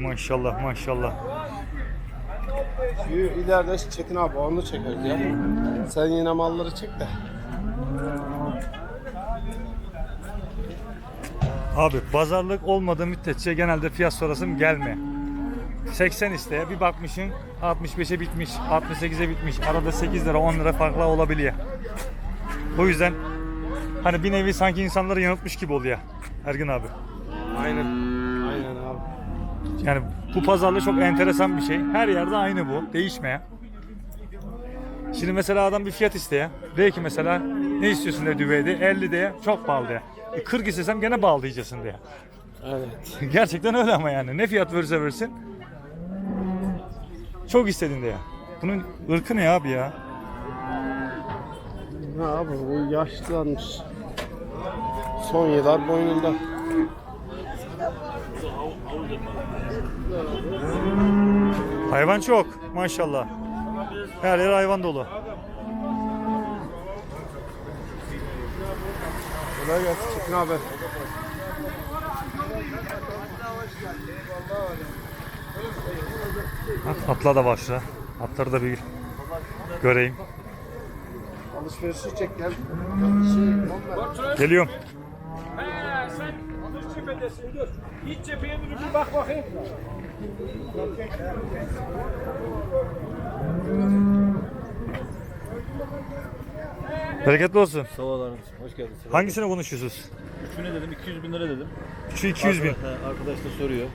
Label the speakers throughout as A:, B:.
A: Maşallah maşallah.
B: Şu ileride Çetin abi onu çekeriz ya. Sen yine malları çek de.
A: Abi pazarlık olmadığı müddetçe genelde fiyat sorasım gelme. 80 isteye bir bakmışsın 65'e bitmiş, 68'e bitmiş. Arada 8 lira 10 lira farklı olabiliyor. O yüzden hani bir nevi sanki insanları yanıltmış gibi oluyor Ergin abi.
B: Aynen.
A: Yani bu pazarlık çok enteresan bir şey. Her yerde aynı bu. Değişmeyen. Şimdi mesela adam bir fiyat isteye. De ki mesela ne istiyorsun de düveyde 50 diye çok pahalı diye. E 40 istesem gene pahalı diyeceksin diye.
B: Evet.
A: Gerçekten öyle ama yani. Ne fiyat verirse versin. Çok istedin diye. Bunun ırkı ne abi ya?
B: Ha abi bu yaşlanmış. Son yıllar boynunda.
A: Hayvan çok maşallah. Her yer hayvan dolu.
B: Kolay gelsin Çetin abi.
A: At- Atla da başla. Atları da bir göreyim.
B: Alışverişi çek gel.
A: Geliyorum.
C: Sen dur. Hiç cepheye dur bir bak bakayım.
A: Bereketli olsun.
D: Sağ olun. Hoş geldiniz.
A: Hangisini konuşuyorsunuz?
D: Üçüne dedim 200 bin lira dedim.
A: Şu 200 bin.
D: He, arkadaş da soruyor.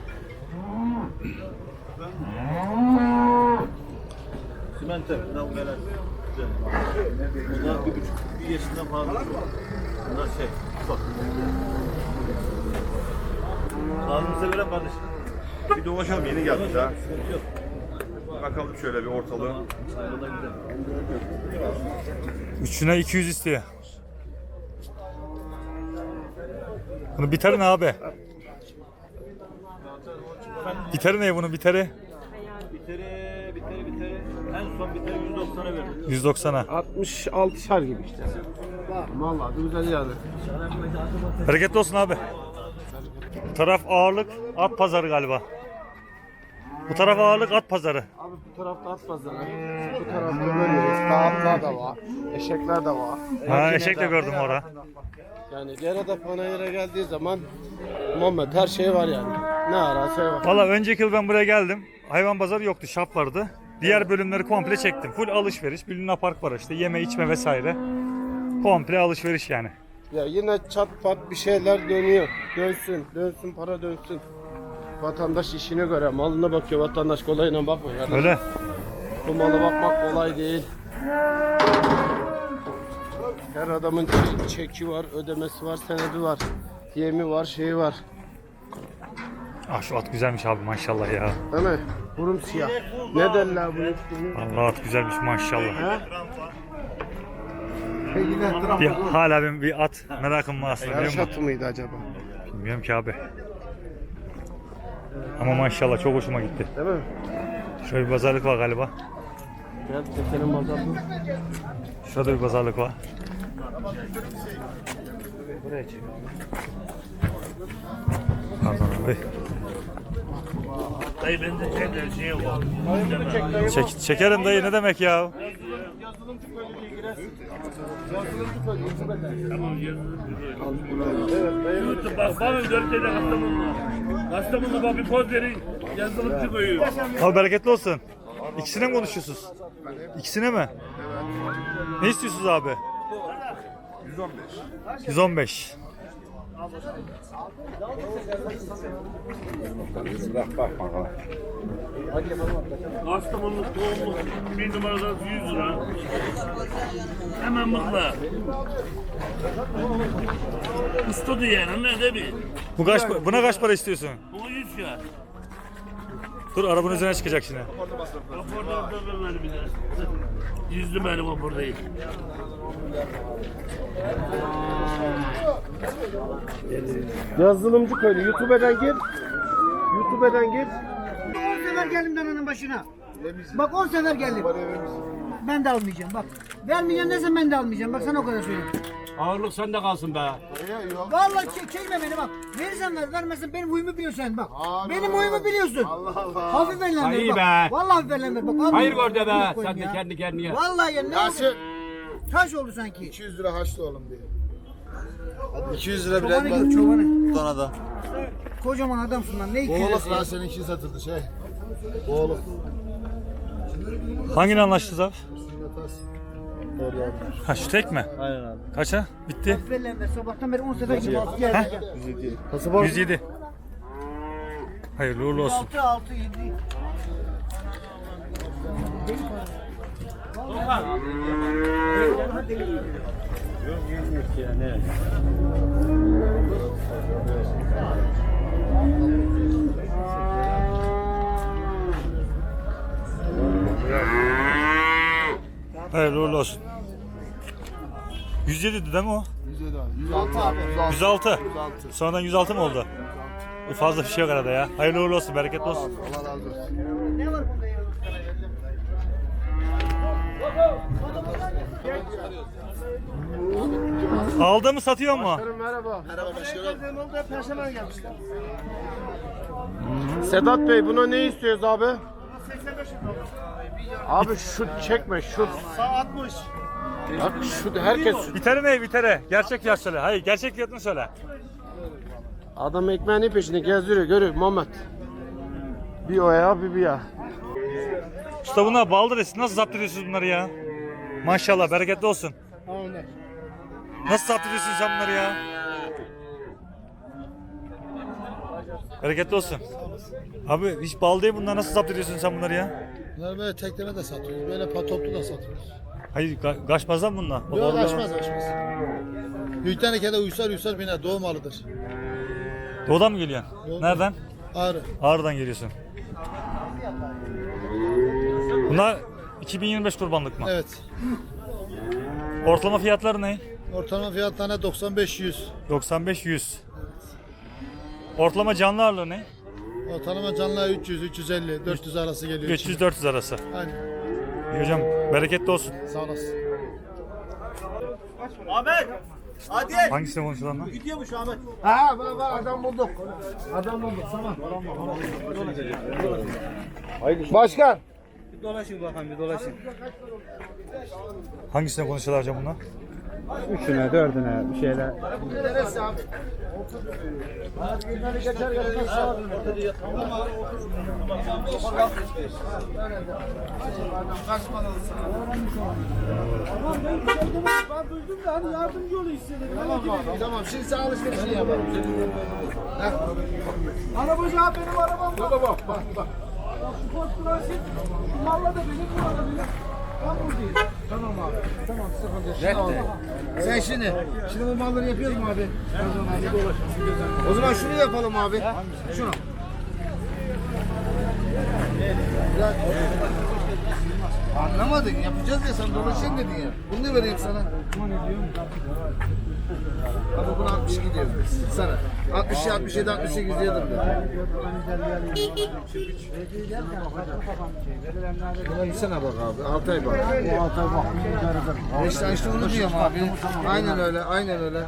D: Simente. Böyle. Güzel. Bunlar bir buçuk, bir yaşından fazla. Bunlar şey, bak. Ağzınıza veren kardeşim.
E: Bir dolaşalım yeni geldik daha. Bakalım şöyle bir ortalığı.
A: Üçüne 200 istiyor. Bunu biter ne abi? Biteri ne bunun biteri?
D: Biteri, biteri, biteri. En son biteri 190'a verdim.
A: 190'a.
B: 66 şar gibi işte. Vallahi güzel yani.
A: Bereketli olsun abi. Bu taraf ağırlık at pazarı galiba. Bu taraf ağırlık at pazarı.
B: Abi bu tarafta at pazarı. Bu tarafta böyle dağıtlar da var. Eşekler de var.
A: Ha eşek de gördüm orada.
B: Yani Gerada Panayır'a geldiği zaman Muhammed her şey var yani. Ne ara şey var.
A: Valla önceki yıl ben buraya geldim. Hayvan pazarı yoktu, şap vardı. Diğer bölümleri komple çektim. Full alışveriş, bir Luna Park var işte. Yeme içme vesaire. Komple alışveriş yani.
B: Ya yine çat pat bir şeyler dönüyor. Dönsün, dönsün, para dönsün. Vatandaş işine göre malına bakıyor. Vatandaş kolayına bakmıyor. Yani
A: Öyle.
B: bu mala bakmak kolay değil. Her adamın çe- çeki var, ödemesi var, senedi var. Yemi var, şeyi var.
A: Ah şu at güzelmiş abi maşallah ya.
B: Değil mi? Burun siyah. Ne derler bu üstünü?
A: Allah at güzelmiş maşallah.
B: Ha?
A: Bir, hala benim bir at merakım var aslında
B: Yarış atı mıydı acaba?
A: Bilmiyorum ki abi. Ama maşallah çok hoşuma gitti.
B: Değil mi?
A: Şöyle bir pazarlık var galiba.
B: Gel çekelim bakalım.
A: Şurada bir pazarlık var.
B: Buraya çek.
A: Pardon abi.
C: Dayı bende şey var.
A: Çek, çekerim dayı ne demek ya?
C: YouTube bak bana dörtte de Kastamonu. Kastamonu bak bir poz verin. Yazılımcı koyuyor.
A: Abi bereketli olsun. İkisine mi konuşuyorsunuz? İkisine mi? Ne istiyorsunuz abi? 115. 115.
C: Kastamonu tohumlu bir numaradan 100 lira. Hemen mıkla. Usta diye ne de bir.
A: Bu kaç, buna kaç para istiyorsun?
C: Bu 100 ya.
A: Dur arabanın üzerine çıkacak şimdi.
C: Raporda da vermedi bir de. Yüzlü benim o buradayım.
B: Yazılımcı köylü. YouTube'dan gir. YouTube'dan gir.
F: 10 sefer geldim dananın başına. Bak 10 sefer geldim. Ben de almayacağım bak. Vermeyeceğim desem ben de almayacağım. Bak sana o kadar söyleyeyim.
E: Ağırlık sende kalsın be.
G: Vallahi çek, çekme beni bak. Verirsen ver, vermezsen benim huyumu biliyorsun sen bak. benim huyumu biliyorsun. Allah Allah. Hafif
E: Ha,
G: ellendir
E: iyi
G: bak.
E: be.
G: Vallahi hafif ellendir bak.
E: Hayır gör de be. Sen de
G: ya.
E: kendi kendine.
G: Vallahi ya ne
H: Yasin.
G: oldu? Taş oldu sanki.
H: 200 lira haçlı oğlum diye. 200 lira
G: Çobanı gibi çobanı.
H: Bana da.
G: Kocaman adamsın lan. Ne iki
H: Boğuluk
G: lirası ya?
H: lan seninki satıldı şey. Boğuluk.
A: Hangini anlaştınız abi?
H: Yatas.
A: Ha şu tek mi?
D: Aynen abi.
A: Kaça? Bitti.
G: Ellendir. Sabahtan beri 10 sefer gibi altı geldi.
A: 107. Hayırlı uğurlu olsun.
G: 6 6 7.
A: Hayırlı uğurlu olsun. 107 'di değil mi o?
H: 106 abi.
A: 106. Sonradan 106 mı oldu? E, Fazla bir şey yok arada ya. Hayırlı uğurlu olsun, bereketli olsun.
H: Allah razı olsun.
G: Ne var bunda ya?
A: Aldı mı satıyor mu?
H: Merhaba. Merhaba başkanım. Sedat Bey buna ne istiyoruz abi? Abi şut çekme şut. Sağ 60. Bak şut herkes
A: Bitere mi bitere? Gerçek fiyat söyle. Hayır gerçek fiyatını söyle.
H: Adam ekmeğinin peşinde gezdiriyor görüyor Muhammed. Bir o ya bir bir ya.
A: Usta bunlar baldır esin. Nasıl zapt ediyorsunuz bunları ya? Maşallah bereketli olsun. Nasıl zapt ediyorsun sen bunları ya? Bereketli olsun. Abi hiç bal değil bunlar. Nasıl zapt ediyorsun sen bunları ya?
I: Bunları böyle tekleme de satıyoruz. Böyle patoplu da satıyoruz.
A: Hayır ga- kaçmaz lan bunlar. O
I: Yok
A: ballar-
I: açmaz açmaz. Büyük tenekede uysal uysal biner doğum malıdır.
A: Doğudan mı geliyorsun?
I: Doğudan.
A: Nereden?
I: Ağrı.
A: Ağrı'dan geliyorsun. Bunlar 2025 kurbanlık mı?
I: Evet.
A: Ortalama fiyatları ne?
I: Ortalama fiyat tane 95-100.
A: 95-100. Ortalama canlı ağırlığı ne?
I: Ortalama canlıya 300, 350, 400 arası geliyor.
A: 300-400 arası.
I: Aynen.
A: İyi hocam bereketli olsun.
I: Sağ olasın.
D: Ahmet! Hadi!
A: Hangisine konuşulan lan?
D: Gidiyormuş Ahmet.
H: Ha bak bak adam bulduk. Adam bulduk tamam. Başkan.
D: Dolaşın bakalım bir dolaşın.
A: Hangisine konuşuyorlar hocam bunlar?
F: Üçüne, dördüne bir şeyler.
H: Neresi abi? Tamam şimdi sen alışverişini yapalım.
G: Arabacı abi benim arabam.
H: Bak bak bak bak.
G: Şu Ford Transit. Şu malla da benim bu
H: Tamam abi. Tamam sıkıntı yok. Sen şimdi, şimdi bu malları yapıyoruz mu abi? O zaman şunu yapalım abi. Şunu. Anlamadın, yapacağız ya sen dolaşın dedin ya. Bunu ne vereyim sana? Ama bunu 60 gidiyor. Sana. 60, 67, 68 yedim de. Buna bak abi. Altay bak. O Altay bak. İşte, işte onu diyorum abi. Aynen öyle, aynen öyle.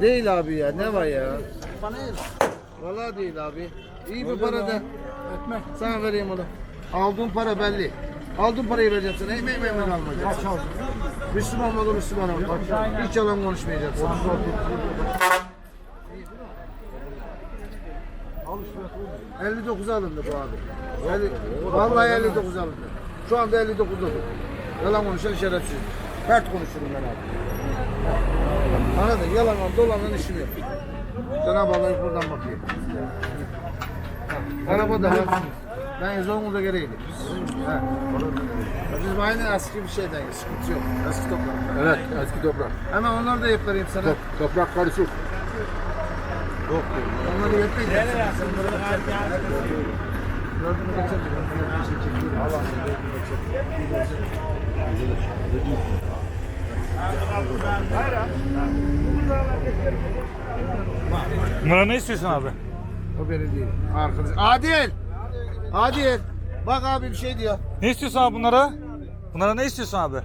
H: Değil abi ya, ne var ya? Vallahi değil abi. İyi bir para da. Sana vereyim onu. Aldığın para belli. Aldığın parayı vereceğim sana. Emeği hemen almayacaksın. Müslüman olur Müslüman ol. Bak, Hiç yalan konuşmayacaksın. 59 alındı bu abi. 50, vallahi 59 alındı. Şu anda 59 oldu. Yalan konuşan şerefsiz. Pert konuşurum ben abi. Anladın? Yalan dolanın işim yok. Cenab-ı Allah buradan bakıyor. Araba da var. Ben Zonguldak'a gereydim. Ha. Biz aynı eski bir şeyden sıkıntı yok. Eski toprak. Evet, eski toprak. Hemen onları da yapayım sana. toprak karışık. Yok. Onları yapayım. Gördüğünü. Allah
A: Bunlara ne istiyorsun abi?
H: O benim değil. Arkadaş. Adil! Adil! Bak abi bir şey diyor.
A: Ne istiyorsun abi bunlara? Bunlara ne istiyorsun abi?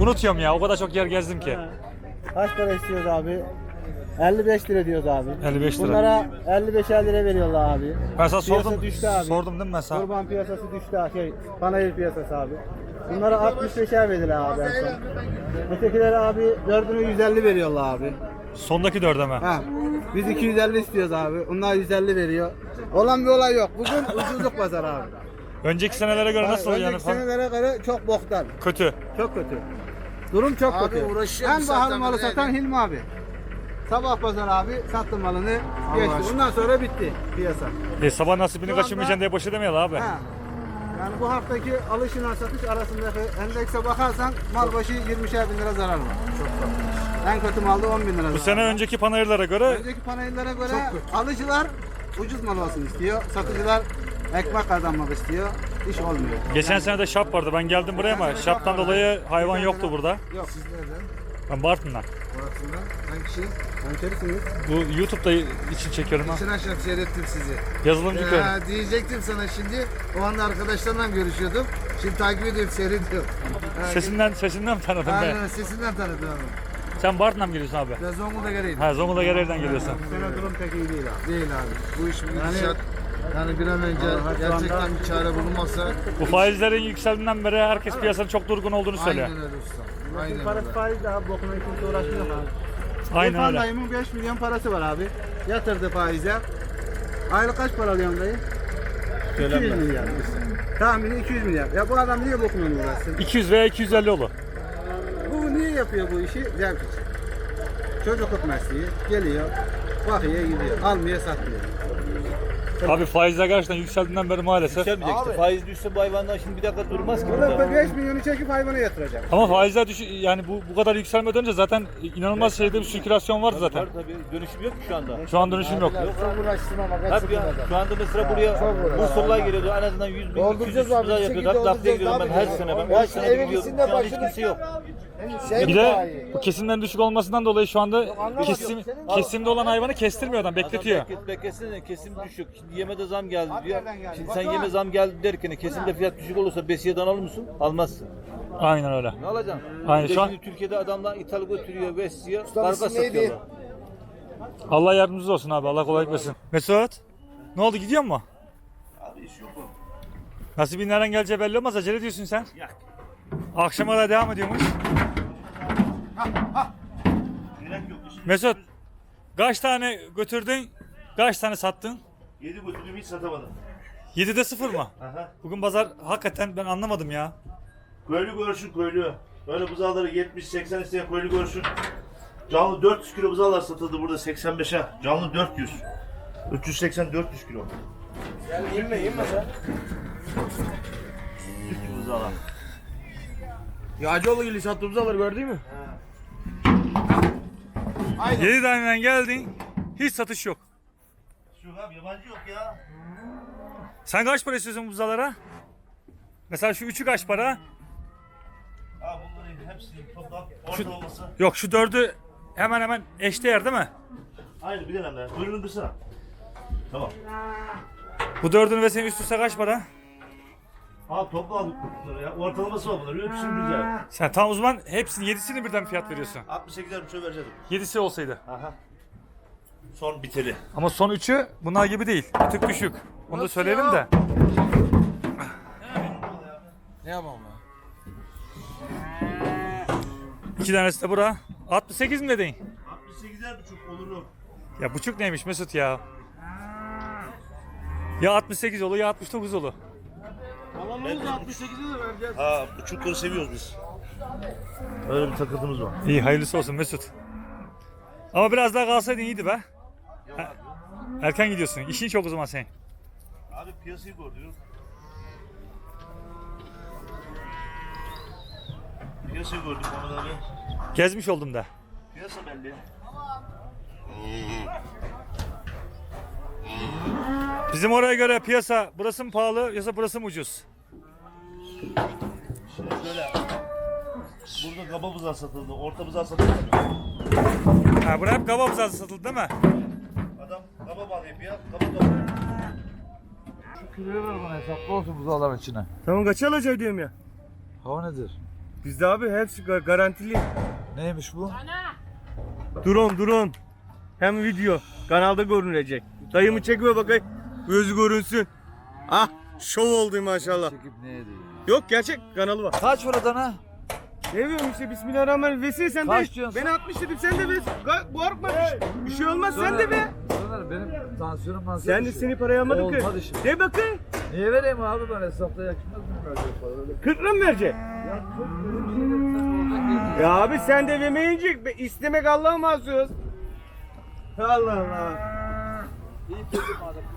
A: Unutuyorum ya o kadar çok yer gezdim ki.
F: Kaç para istiyoruz abi? 55 lira diyoruz abi.
A: 55 lira.
F: Bunlara 55'er lira veriyorlar abi.
A: Ben sana
F: Piyasa
A: sordum.
F: düştü abi.
A: Sordum değil mi ben sana?
F: Kurban piyasası düştü abi. Şey, panayır piyasası abi. Bunlara 65'er verdiler abi en son. Ötekileri abi 4'ünü 150 veriyorlar abi.
A: Sondaki dörde mi?
F: Ha. Biz 250 istiyoruz abi. Onlar 150 veriyor. Olan bir olay yok. Bugün ucuzluk pazar abi.
A: Önceki senelere göre nasıl
F: Önceki
A: yani? falan?
F: senelere göre çok boktan.
A: Kötü.
F: Çok kötü. Durum çok
H: Abi
F: kötü.
H: uğraşıyor
F: En pahalı
H: saatten
F: malı
H: beri
F: satan
H: yani.
F: Hilmi abi. Sabah pazar abi sattı malını geçti. Bundan sonra bitti piyasa.
A: E, sabah nasibini
F: anda-
A: kaçırmayacaksın diye boş edemeyiz abi.
F: Ha. Yani bu haftaki alışına satış arasındaki endekse bakarsan mal başı 20'şer bin lira zarar var. Çok En kötü malda 10 bin lira
A: Bu sene önceki panayırlara göre
F: Önceki panellere göre alıcılar ucuz mal olsun istiyor. Satıcılar ekmek kazanmak istiyor. İş olmuyor.
A: geçen sene de şap vardı. Ben geldim buraya ama şaptan dolayı hayvan yoktu burada.
F: Yok.
H: Siz nereden?
A: Ben Bartın'dan.
H: Murat'ından. Hangi şey?
F: Hemşerisiniz.
A: Bu YouTube'da için çekiyorum ha.
H: Geçen akşam seyrettim sizi.
A: Yazılımcı köyü.
H: Ya, diyecektim sana şimdi. O anda arkadaşlarla görüşüyordum. Şimdi takip ediyorum, seyrediyorum. Ha,
A: Sesinden sesinden mi tanıdım ben?
H: Aynen sesinden tanıdım onu.
A: Sen Bartın'dan mı geliyorsun abi?
H: Ben Zonguldak'a geleyim.
A: Ha Zonguldak Ereğli'den geliyorsun.
F: Sene durum pek iyi değil abi.
H: Değil abi. Bu iş bir gidişat. Yani bir an önce gerçekten bir çare bulunmazsa
A: Bu faizlerin yükseldiğinden beri herkes piyasanın çok durgun olduğunu söylüyor.
H: aynen öyle usta. Aynen
F: Parası
H: öyle.
F: faiz abi bokuna kimse uğraşmıyor abi.
A: Aynen
F: İrfan
A: öyle.
F: dayımın 5 milyon parası var abi. Yatırdı faize. Aylık kaç para alıyorsun dayı? 200 milyar. Tahmini 200 milyar. Ya bu adam niye bokuna uğraşsın?
A: 200 veya 250 olur.
F: Yapıyor bu işi? Zevk için. Çocukluk mesleği. Geliyor, bakıyor gidiyor. Almıyor satmıyor.
A: Abi faizler gerçekten yükseldiğinden beri maalesef.
D: Yükselmeyecek işte. Faiz düşse bu hayvanlar şimdi bir dakika durmaz ki.
F: Burada 5 milyonu çekip hayvana yatıracak.
A: Ama faizler düş yani bu bu kadar yükselmeden önce zaten inanılmaz şeyde bir sirkülasyon vardı zaten.
D: Var tabii. Dönüşüm yok ki şu anda.
A: Şu an dönüşüm yok.
H: Çok uğraştım ama
D: Hep
H: kaçırdım
D: ya, şu anda mesela buraya Bursalılar geliyordu. En azından 100 bin, 200
H: Dolduracağız
D: bin
H: abi, bir
D: yapıyordu.
H: şekilde
D: Hep lafta
H: dolduracağız
D: gidiyorum ben
H: abi
D: her sene. Ben
H: Ya
D: 5
H: şu
D: sene
H: evin
D: gidiyorum.
H: içinde
D: Şu an hiç
H: başını-
D: kimse yok.
H: Şey
A: Bir de bu kesimden düşük olmasından dolayı şu anda kesim, kesimde olan hayvanı kestirmiyor adam bekletiyor.
D: Adam beklesene kesim düşük. Şimdi yeme de zam geldi diyor. Şimdi sen yeme zam geldi derken kesimde fiyat düşük olursa besiyeden alır mısın? Almazsın.
A: Aynen öyle.
D: Ne alacaksın?
A: Aynen,
D: Bir de
A: şu an-
D: şimdi Türkiye'de adamlar ithal götürüyor, besliyor, karga
H: isim neydi?
D: satıyorlar.
A: Allah yardımcınız olsun abi. Allah kolaylık versin. Mesut. Ne oldu gidiyor mu?
E: Abi iş yok mu?
A: Nasibin nereden geleceği belli olmaz. Acele ediyorsun sen. Akşama da devam ediyormuş.
E: Gerek yok. İşin
A: Mesut. Kaç tane götürdün? Kaç tane sattın?
E: 7 götürdüm hiç satamadım.
A: 7'de 0 mı?
E: Aha.
A: Bugün pazar hakikaten ben anlamadım ya.
E: Köylü görsün köylü. Böyle buzağları 70-80 isteyen köylü görsün. Canlı 400 kilo buzağlar satıldı burada 85'e. Canlı 400. 380-400 kilo. Yani inme inme sen. Sütlü buzağlar.
H: Yağcıoğlu gibi sattığım buzağları gördün mü?
A: 7 taneden geldin. Hiç satış yok.
E: Şu abi yabancı yok ya.
A: Sen kaç para istiyorsun bu buzalara? Mesela şu üçü kaç para?
E: Abi bunların hepsini toplam ortalaması.
A: Yok şu dördü hemen hemen eşdeğer değil mi?
E: Aynı bir dönemde. Buyurun kısa. Tamam.
A: Bu dördünü ve senin üst üste kaç para?
E: Abi topla aldık bunları ya. Ortalaması var bunların. Hepsini güzel.
A: Sen tam uzman hepsini yedisini birden fiyat veriyorsun.
E: 68'er buçuk vereceğim.
A: Yedisi olsaydı.
E: Aha. Son biteli.
A: Ama son üçü bunlar gibi değil. Bir tık düşük. Onu da söyleyelim de.
H: Ne yapalım ya?
A: İki tanesi de bura. 68 mi dedin?
E: 68'er buçuk olur o.
A: Ya buçuk neymiş Mesut ya? Ya 68 olur ya 69 olur.
E: Ha buçukları seviyoruz biz. Öyle bir takıntımız var.
A: İyi hayırlısı olsun Mesut. Ama biraz daha kalsaydın iyiydi be. Ha, Erken gidiyorsun. İşin çok o zaman senin.
E: Abi piyasayı gördük. Piyasayı gördük abi.
A: Gezmiş oldum da.
E: Piyasa belli.
A: Bizim oraya göre piyasa burası mı pahalı yoksa burası mı ucuz?
E: Şimdi şöyle. Burada kaba buzağı satıldı, orta buzağı satıldı.
A: Ha buraya hep kaba buzağısı satıldı değil mi?
E: Adam kaba balı yapıyor, kaba topluyor.
H: Kiloyu ver bana hesaplı olsun buzağların içine.
F: Tamam kaç alacak diyorum ya?
H: Hava nedir?
F: Bizde abi hepsi ga- garantili.
H: Neymiş bu?
F: Drone drone. Hem video. Kanalda görünecek. Dayımı çekiyor bakayım. Gözü görünsün. Ah şov oldu maşallah.
H: Çekip ne ediyor?
F: Yok gerçek kanalı var.
H: Kaç para dana?
F: Ne diyorum işte Bismillahirrahmanirrahim. Vesin sen
H: Kaç
F: de.
H: diyorsun
F: Ben 60 dedim sen de ver. Ga- Korkma. Bir şey olmaz sen de be.
H: Soner benim tansiyonum mansiyonum.
F: Sen de seni parayı almadın ki.
H: Olmadı şimdi.
F: De bakayım.
H: Niye vereyim abi ben hesapta yakışmaz mı böyle para? Öyle
F: 40 lira mı verecek? Ya abi sen de vermeyince be- istemek Allah'a mahsus. Allah Allah.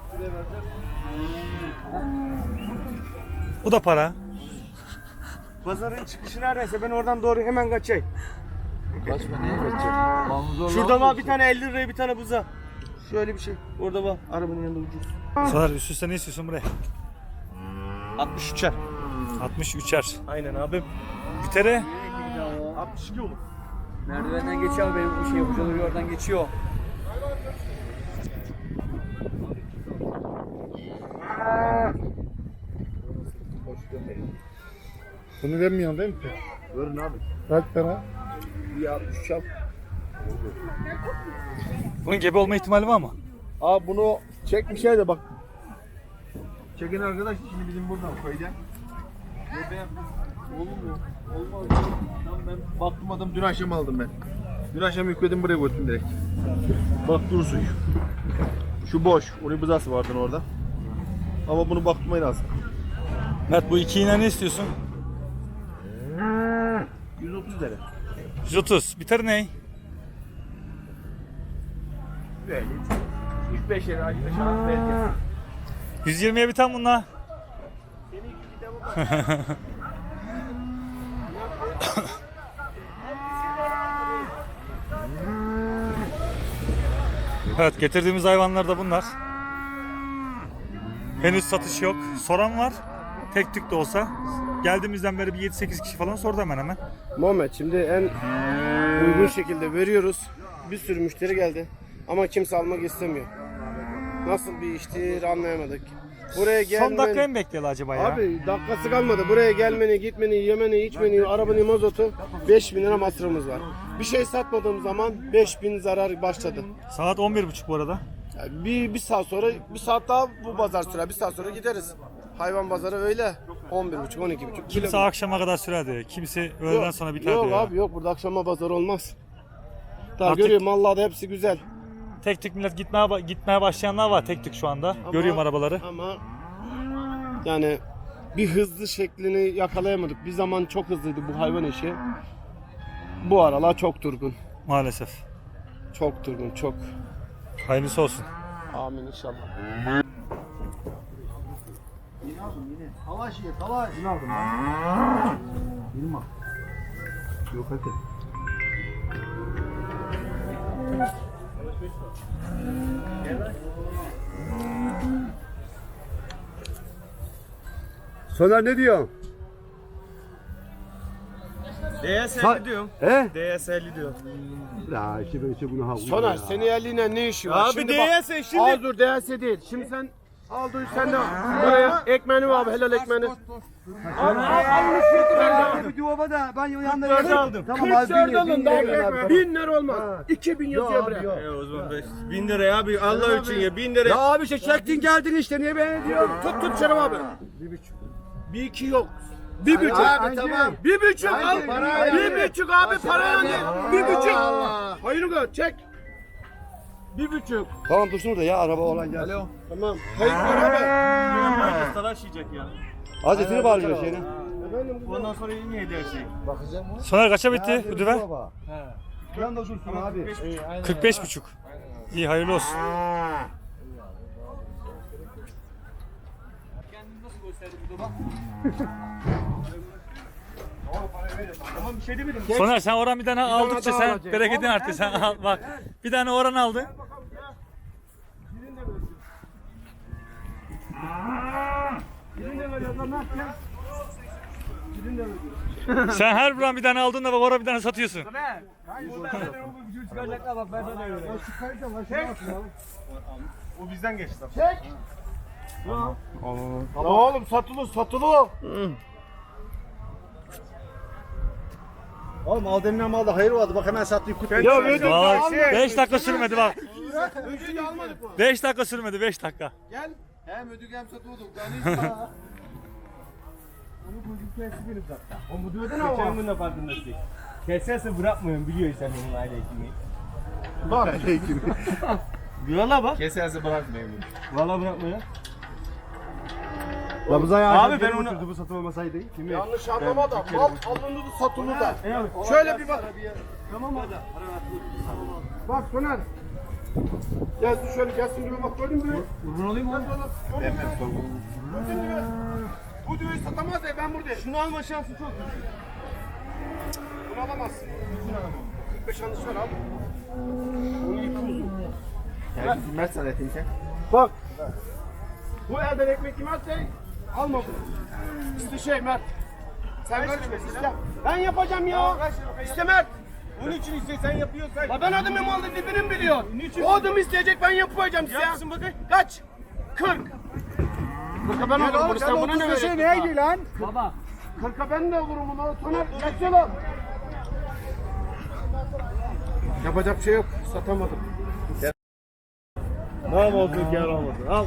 A: Bu da para.
F: Pazarın çıkışı neredeyse ben oradan doğru hemen kaçayım.
H: Kaçma neye kaçacak?
F: Şurada var bir tane 50 liraya bir tane buza. Şöyle bir şey. Orada var. Arabanın yanında ucuz.
A: Soner üst üste ne istiyorsun buraya?
F: 63'er.
A: 63'er.
F: Aynen abim.
A: Bir tere
F: 62 olur.
G: Merdivenden geçiyor benim bu şey hocaları oradan geçiyor.
I: Bunu vermiyorsun değil mi?
E: Verin abi.
I: Kaç para?
A: bunun gebe olma ihtimali var mı?
E: Abi bunu çekmişler de bak. Çeken arkadaş şimdi bizim buradan koyacak. Olur mu? Olmaz. Tamam ben baktım adam dün akşam aldım ben. Dün akşam yükledim buraya koydum direkt. Bak dur suyu. Şu boş. Onun bızası vardı orada. Ama bunu bakmaya lazım.
A: Mert bu iki iğne ne istiyorsun?
E: 130 lira.
A: 130. Bir tere ne?
E: Böyle. 3-5 lira. 55 lira. belki.
A: 120'ye biten bunlar. evet getirdiğimiz hayvanlar da bunlar. Henüz satış yok. Soran var. Tek tük de olsa. Geldiğimizden beri bir 7-8 kişi falan sordu hemen hemen.
B: Muhammed şimdi en uygun şekilde veriyoruz. Bir sürü müşteri geldi ama kimse almak istemiyor. Nasıl bir iştir anlayamadık. Buraya gelmen...
A: Son dakikaya mı bekliyorlar acaba ya?
B: Abi dakikası kalmadı. Buraya gelmeni, gitmeni, yemeni, içmeni, arabanın mazotu 5000 lira masrafımız var. Bir şey satmadığım zaman 5000 zarar başladı.
A: Saat 11.30 bu arada.
B: Yani bir, bir saat sonra, bir saat daha bu pazar sürer. Bir saat sonra gideriz. Hayvan pazarı öyle. 11.30, 12.30.
A: Kimse akşama kadar sürer diyor. Kimse öğleden sonra biter
B: Yok
A: diyor.
B: abi yok burada akşama pazar olmaz. Daha
A: Artık-
B: görüyorum mallar da hepsi güzel.
A: Tek tük millet gitmeye, ba- gitmeye başlayanlar var tek tük şu anda. Görüyorum arabaları.
B: Ama yani bir hızlı şeklini yakalayamadık. Bir zaman çok hızlıydı bu hayvan işi. Bu aralar çok durgun.
A: Maalesef.
B: Çok durgun, çok.
A: Hayırlısı olsun.
B: Amin inşallah.
H: Talaş ye talaş. Ne aldın
E: Yok hadi.
I: Soner ne diyor?
F: DS50 diyorum.
I: He?
F: DS50 diyor.
I: Ya işte ben işte bunu ha.
B: Soner seni eline ne işi var?
F: Abi DS şimdi.
B: Aa dur DS değil. Şimdi sen al dur sen de buraya ekmeğini ver abi helal ekmeğini.
I: Bir duvaba da ben yanında
F: Dörde aldım.
I: Tamam
B: 44
I: bin-
B: alın
I: bin
B: da
I: lira
B: abi.
I: abi.
B: 1000 lira olmaz. 2000 yazıyor buraya.
F: E o zaman 5. 1000 lira abi Allah için ya 1000 lira.
I: Ya abi işte çektin geldin işte niye beni diyorsun?
B: Tut tut Şeref abi. Bir buçuk. Bir iki yok. Bir buçuk.
I: Abi tamam.
B: Bir buçuk al. Bir buçuk abi para yani. Bir buçuk. Hayır gör çek. Bir buçuk.
I: Tamam dursun orada ya araba olan geldi.
B: Tamam. Hayır abi.
F: Herkes talaş yiyecek ya.
I: Hazretini bağırıyor şeyine.
F: Ondan sonra yine edersin.
A: Soner kaça bitti Hüdüve?
I: Yan da dursun abi.
A: 45 buçuk. İyi hayırlı olsun.
F: Ama bir şey demedim.
A: Soner sen oran bir tane aldıkça sen bereketin arttı. Sen al, bak bir tane oran aldın. Sen her buran bir tane aldın da bak oran bir tane satıyorsun.
F: O bizden geçti.
B: Ya oğlum satılır satılır. Oğlum al denilen malda hayır vardı. Bak hemen sattı kut.
J: Ya ödül de almadık.
A: 5 dakika sürmedi bak.
J: Ödül de almadık mı?
A: 5 dakika sürmedi 5 dakika.
J: Gel.
F: Hem ödük hem satıyorduk.
B: O bu diyordu ne var?
D: Geçen gün de farkındasın. Keserse bırakmıyorum biliyor sen benim aile hekimi.
B: Bak.
D: Yola bak.
J: Keserse bırakmayayım.
D: Valla bırakmıyor.
B: Abi
D: ben onu-
B: bu satılmasaydı. Yanlış anlama da mal alındı da satıldı da. Şöyle bir bak. Tamam mı? Bak Soner. Gel dur şöyle gelsin gibi bak gördün mü? Kurban olayım mı? Gördün mü? Bu düğünü satamaz ya ben buradayım. Şunu alma şansı çok. Bunu alamazsın. Bunu alamam. 45 yanlış var abi. Onu iki uzun.
J: Bilmez sana teyze.
B: Bak. Bu elden ekmek yemezse alma bunu. İşte şey Mert. Sen ver iste. Ben yapacağım ya. İste Mert.
D: Bunun için işte sen yapıyorsan.
B: La ben adımı malı dibini biliyor. O adımı isteyecek ben yapacağım size.
D: Yapsın bakayım.
B: Kaç? 40. Kırka ben olurum bunu sen buna ne vereceksin? neydi lan? Baba. Kırka ben de olurum bunu. Soner geçsene lan. Yapacak bir şey yok. Satamadım.
D: Ne oldu kâr olmadı. Al.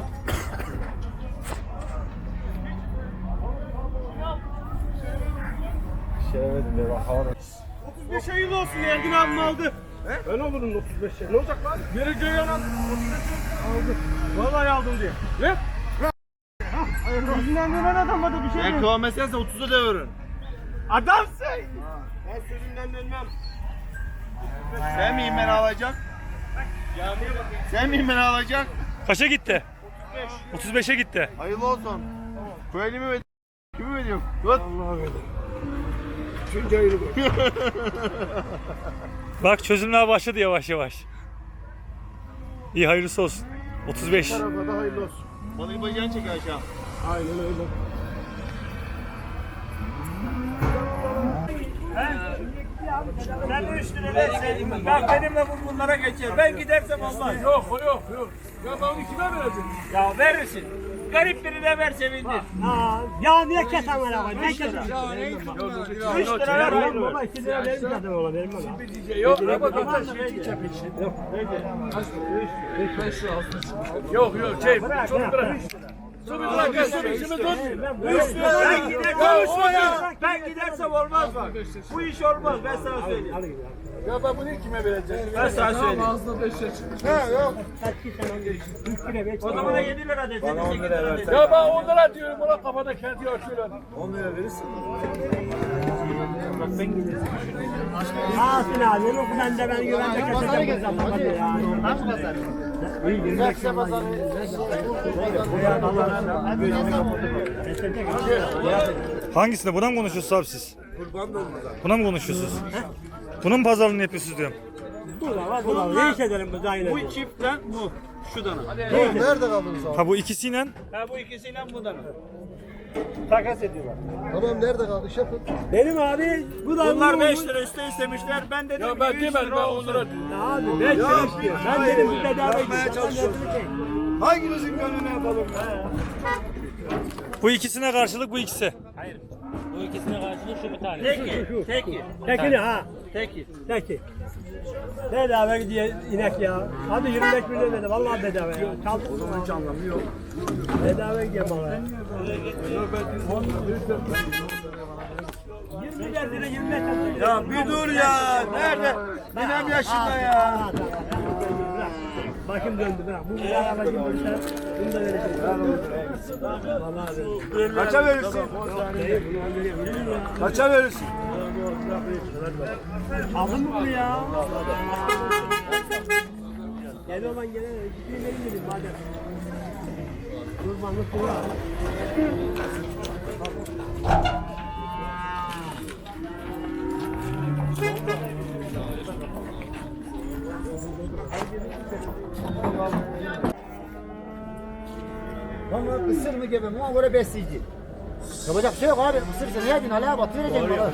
D: Şeremedim de bak havada.
B: 35 hayırlı olsun Ergin abim aldı. Ben olurum 35'e. Ne olacak lan? Geri Ceyhan aldı. Aldı. Vallahi aldım diye. Ne? Yüzünden dönen adama da bir şey
D: Ben kovmesense 30'a devirin.
B: Adamsın. Ben sözümden dönmem.
D: Sen miyim beni alacak? Sen miyim beni alacak?
A: Kaça gitti? 35'e gitti.
D: Hayırlı olsun. Köylü mü veriyorum? Kimi veriyorum? Tut.
B: Üçüncü ayını bu.
A: Bak çözümler başladı yavaş yavaş. İyi hayırlısı olsun. 35.
B: Tarafa da hayırlı olsun.
D: Balığı bacağını çek aşağı.
B: Aynen öyle.
D: Sen 3 lira versen, bak benimle bu bunlara geçer. Ben gidersem olmaz. Yok, yok, yok. Ya ben onu kime vereceğim? Ya verirsin. Garip birine ver sevindir.
G: Ya niye kesen var abi? Ne kesen?
D: 3 lira ver. hayırlı.
G: Baba 2 lira verir zaten ona verir bana.
D: Yok, ama kapatın. Yok, yok, şey, çok bırak. Su bir bırak, gel, su bir, şunu tut. Üç lira ben gidersem, ben gidersem olmaz bak. Bu iş olmaz, ben sana söyleyeyim.
B: Ya ben bunu kime vereceğim?
D: Ben sana söyleyeyim.
B: Ha yok.
G: Kaç kişi sen onu 3 lira ver.
D: O zaman 7 lira de, 8 lira de.
B: Ya ben 10 lira diyorum buna kafada kendi açıyorlar.
G: Alsın abi onu ben de ben güvende keseceğim. Hadi ya. Hangi pazar? Üniversite pazarı.
A: Hangisinde? Buna mı konuşuyorsunuz abi siz? Buna mı konuşuyorsunuz? Bunun pazarlığını yapıyorsunuz diyorum.
G: Bu da var bu da var. Ne iş edelim biz aynı.
D: Bu çiftten bu, şu dana.
F: Nerede kaldınız abi?
A: Ha bu ikisiyle
D: Ha bu ikisiyle bu dana.
F: Tamam nerede kaldı? Iş yapın.
G: Benim abi bu da
D: Bunlar
G: bu-
D: 5 lira üstte istemişler. Ben dedim
B: Ya ben
D: 3
B: demedim ben 10
D: olsun.
B: lira diyorum.
G: Abi 5 lira istiyor. Ben dedim bu bedava
B: çalışıyorum. Hanginizin gönlüne yapalım?
A: bu ikisine karşılık bu ikisi.
D: Teki, teki.
G: Tekini ha.
D: Teki.
G: Peki. Bedava gidiyor inek ya. Hadi 25 milyon dedi. Vallahi bedava ya. Kaldı. Hiç anlamı yok. Bedava gidiyor bana. 20 lira 25 lira.
D: Ya bir dur ya. Nerede? Benim yaşında ya.
G: Başım döndü bırak. Bu bir araba şey. Bunu da vereceğim. Vallahi vereceğim.
B: Kaça verirsin? Kaça verirsin?
G: Aldın mı bunu ya? Gel olan gene. Bir verin dedim madem. Kurbanlık bu ya.
F: Ama ısır mı gebe mi? Ona göre besleyici. Yapacak şey yok abi. Isırsa ne yedin? Hala batı vereceğim bana.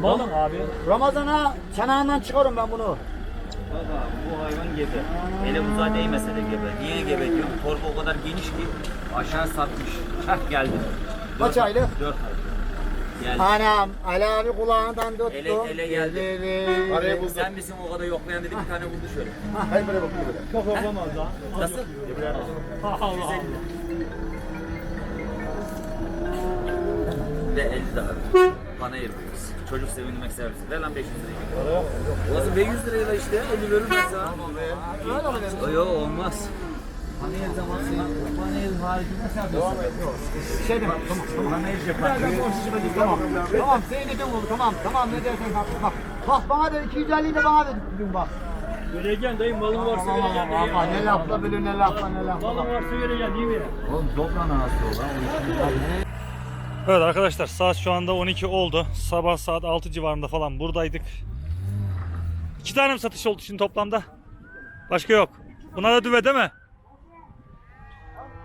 D: Malım abi.
F: Ramazan'a çanağından çıkarım ben bunu.
K: Baba bu hayvan gebe. Ele uzağa değmese de gebe. Niye gebe diyorum? Torba o kadar geniş ki aşağı satmış. Heh geldi.
F: Kaç aylık?
K: 4 ay.
D: Gel.
F: Anam Ali abi kulağından tuttu.
D: Ele, ele geldi.
F: Araya
D: Sen misin o kadar yoklayan dedi bir tane vurdu şöyle.
B: Hayır böyle bakıyor böyle.
G: Çok olmaz ha.
D: Nasıl?
G: Allah Allah.
D: Ve 50 daha. Bana yer buyuruz. Çocuk sevinmek servisi. Ver lan 500 lirayı. Be 100 lirayla işte 50 verilmez ha. Öyle mi? Yok olmaz. Yer zaman yer haricinde sen yapıyorsun.
F: Şey demek tamam tamam. İş yapar. Tamam. Tamam senin dediğin oldu tamam. Tamam ne dersen bak bak. Bak bana da 250 de bana ver dün bak.
G: Vereceksin dayım malın varsa
F: Tamam
G: vereceksin.
F: tamam tamam. Ne lafla bilir ne lafla ne lafla.
G: Malın varsa vereceksin değil mi?
D: Oğlum topla nasıl olan?
A: Evet arkadaşlar saat şu anda 12 oldu. Sabah saat 6 civarında falan buradaydık. İki tane mi satış oldu şimdi toplamda? Başka yok. Buna da düve değil mi?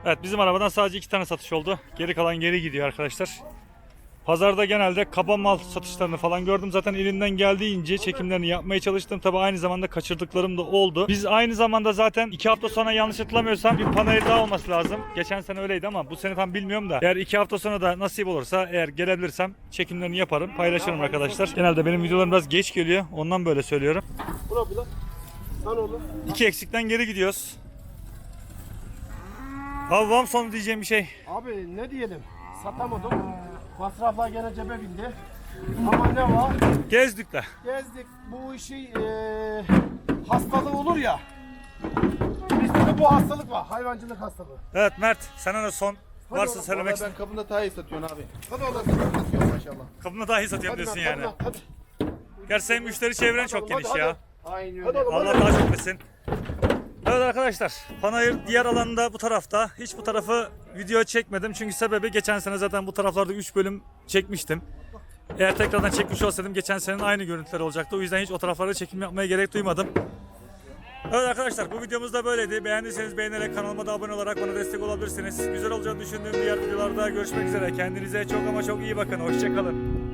A: Evet bizim arabadan sadece iki tane satış oldu. Geri kalan geri gidiyor arkadaşlar. Pazarda genelde kaba mal satışlarını falan gördüm. Zaten elinden geldiğince çekimlerini yapmaya çalıştım. Tabi aynı zamanda kaçırdıklarım da oldu. Biz aynı zamanda zaten iki hafta sonra yanlış hatırlamıyorsam bir panayır daha olması lazım. Geçen sene öyleydi ama bu sene tam bilmiyorum da. Eğer iki hafta sonra da nasip olursa eğer gelebilirsem çekimlerini yaparım. Paylaşırım arkadaşlar. Genelde benim videolarım biraz geç geliyor. Ondan böyle söylüyorum. İki eksikten geri gidiyoruz. Abi var mı son diyeceğim bir şey?
B: Abi ne diyelim? Satamadım. Masraflar gene cebe bindi. Ama ne var?
A: Gezdik de.
B: Gezdik. Bu işi eee hastalığı olur ya. Bizde de bu hastalık var. Hayvancılık hastalığı.
A: Evet Mert sana da son varsa
B: oğlum,
A: söylemek
H: Ben
A: istediğin.
H: kapında daha iyi satıyorsun abi.
B: Hadi oğlum sen satıyorsun maşallah.
A: Kapına daha iyi satıyorum
B: Hadi
A: diyorsun
B: lan,
A: yani.
B: hadi. lan, Hadi.
A: Gerçi senin müşteri çevren çok
B: Hadi,
A: geniş
B: hadi.
A: ya.
B: Hadi oğlum.
A: Allah
B: hadi.
A: daha çok versin. Evet arkadaşlar, Panayır diğer alanda bu tarafta. Hiç bu tarafı video çekmedim çünkü sebebi geçen sene zaten bu taraflarda 3 bölüm çekmiştim. Eğer tekrardan çekmiş olsaydım geçen senenin aynı görüntüleri olacaktı. O yüzden hiç o taraflarda çekim yapmaya gerek duymadım. Evet arkadaşlar bu videomuz da böyleydi. Beğendiyseniz beğenerek kanalıma da abone olarak bana destek olabilirsiniz. Güzel olacağını düşündüğüm diğer videolarda görüşmek üzere. Kendinize çok ama çok iyi bakın. Hoşçakalın.